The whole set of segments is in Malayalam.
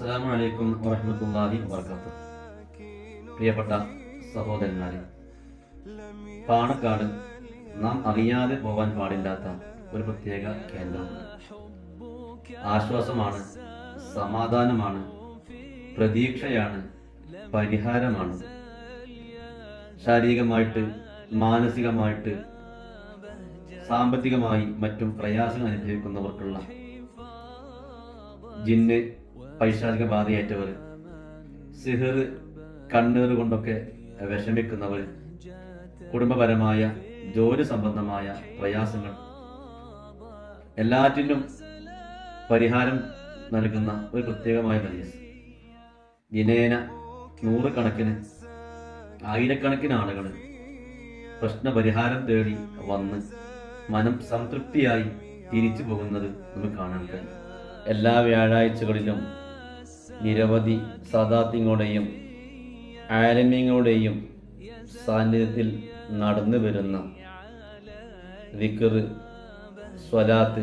അസ്സാം വലൈക്കും വർക്കാത്തു പ്രിയപ്പെട്ട സഹോദരന്മാരെ പാണക്കാട് നാം അറിയാതെ പോകാൻ പാടില്ലാത്ത ഒരു പ്രത്യേക കേന്ദ്രമാണ്. ആശ്വാസമാണ് സമാധാനമാണ് പ്രതീക്ഷയാണ് പരിഹാരമാണ്. ശാരീരികമായിട്ട് മാനസികമായിട്ട് സാമ്പത്തികമായി മറ്റും പ്രയാസങ്ങൾ അനുഭവിക്കുന്നവർക്കുള്ള ജിന്ന് പൈശാചിക ബാധയേറ്റവർ സിഹർ കണ്ണീർ കൊണ്ടൊക്കെ വിഷമിക്കുന്നവർ കുടുംബപരമായ ജോലി സംബന്ധമായ പ്രയാസങ്ങൾ. എല്ലാറ്റിനും പരിഹാരം നൽകുന്ന ഒരു പ്രത്യേകമായ മജീസ്. ദിനേന നൂറുകണക്കിന് ആയിരക്കണക്കിന് ആളുകൾ പ്രശ്നപരിഹാരം തേടി വന്ന് മനം സംതൃപ്തിയായി തിരിച്ചു പോകുന്നത് നമുക്ക് കാണാൻ കഴിയും. എല്ലാ വ്യാഴാഴ്ചകളിലും നിരവധി സദാത്യങ്ങളുടെയും ആരമ്യങ്ങളുടെയും സാന്നിധ്യത്തിൽ നടന്നു വരുന്ന വിക്കറ് സ്വലാത്ത്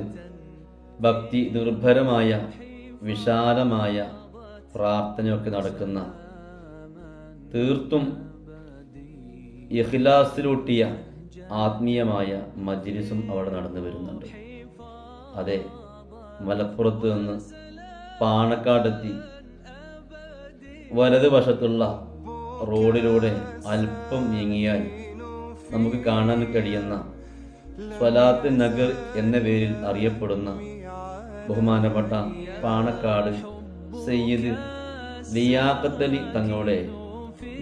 ഭക്തി നിർഭരമായ വിശാലമായ പ്രാർത്ഥനയൊക്കെ നടക്കുന്ന തീർത്തും ഇഖ്ലാസിലൂട്ടിയ ആത്മീയമായ മജ്ലിസും അവിടെ നടന്നു വരുന്നുണ്ട്. അതെ മലപ്പുറത്ത് നിന്ന് പാണക്കാടെത്തി വലതുവശത്തുള്ള റോഡിലൂടെ അല്പം നീങ്ങിയാൽ നമുക്ക് കാണാൻ കഴിയുന്ന സ്വലാത്ത് നഗർ എന്ന പേരിൽ അറിയപ്പെടുന്ന ബഹുമാനപ്പെട്ട പാണക്കാട് സയ്യിദ് ലിയാക്കത്തലി തങ്ങളുടെ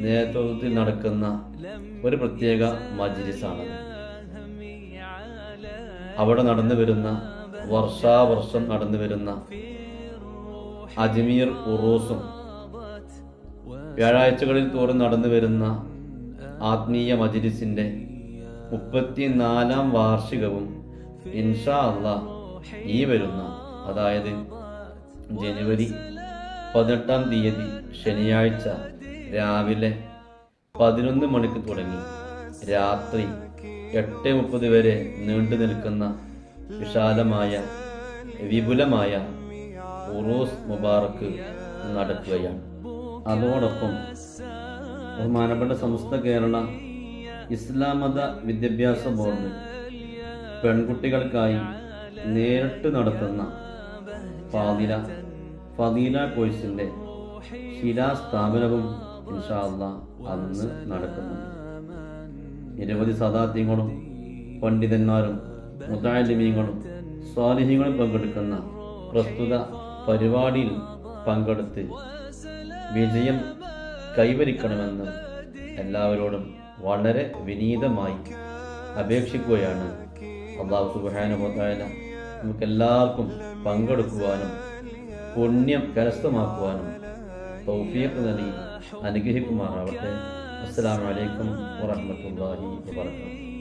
നേതൃത്വത്തിൽ നടക്കുന്ന ഒരു പ്രത്യേക മജ്ലിസാണ് അവിടെ നടന്നു വരുന്ന വർഷാവർഷം നടന്നു വരുന്ന അജ്മീർ ഉറൂസും വ്യാഴാഴ്ചകളിൽ തോറും നടന്നു വരുന്ന ആത്മീയ മജിലിസിന്റെ മുപ്പത്തിനാലാം വാർഷികവും ഇൻഷാ അല്ല ഈ വരുന്ന അതായത് ജനുവരി പതിനെട്ടാം തീയതി ശനിയാഴ്ച രാവിലെ പതിനൊന്ന് മണിക്ക് തുടങ്ങി. രാത്രി എട്ട് മുപ്പത് വരെ നീണ്ടു നിൽക്കുന്ന വിശാലമായ വിപുലമായ ഉറൂസ് മുബാറക്ക് നടക്കുകയാണ്. അതോടൊപ്പം ബഹുമാനപ്പെട്ട സമസ്ത കേരള ഇസ്ലാം മത വിദ്യാഭ്യാസ ബോർഡ് പെൺകുട്ടികൾക്കായി നേരിട്ട് നടത്തുന്ന ഫാദില ഫദീല കോഴ്സിന്റെ ശിലാസ്ഥാപനവും ഇൻഷാല്ല അന്ന് നടക്കുന്നുണ്ട്. നിരവധി സദാത്യങ്ങളും പണ്ഡിതന്മാരും മുതാലിമീങ്ങളും സ്വാലിഹ്യങ്ങളും പങ്കെടുക്കുന്ന പ്രസ്തുത പരിപാടിയിൽ പങ്കെടുത്ത് വിജയം കൈവരിക്കണമെന്ന് എല്ലാവരോടും വളരെ വിനീതമായി അപേക്ഷിക്കുകയാണ്. അള്ളാഹു സുബാനുഭവത്തായ നമുക്കെല്ലാവർക്കും പങ്കെടുക്കുവാനും പുണ്യം കരസ്ഥമാക്കുവാനും തൗഫീഖ് നൽകി അനുഗ്രഹിക്കുമാറാവട്ടെ. അസ്സാം വലൈക്കും വറഹ്മത്തുള്ളാഹി വബറകാതുഹു.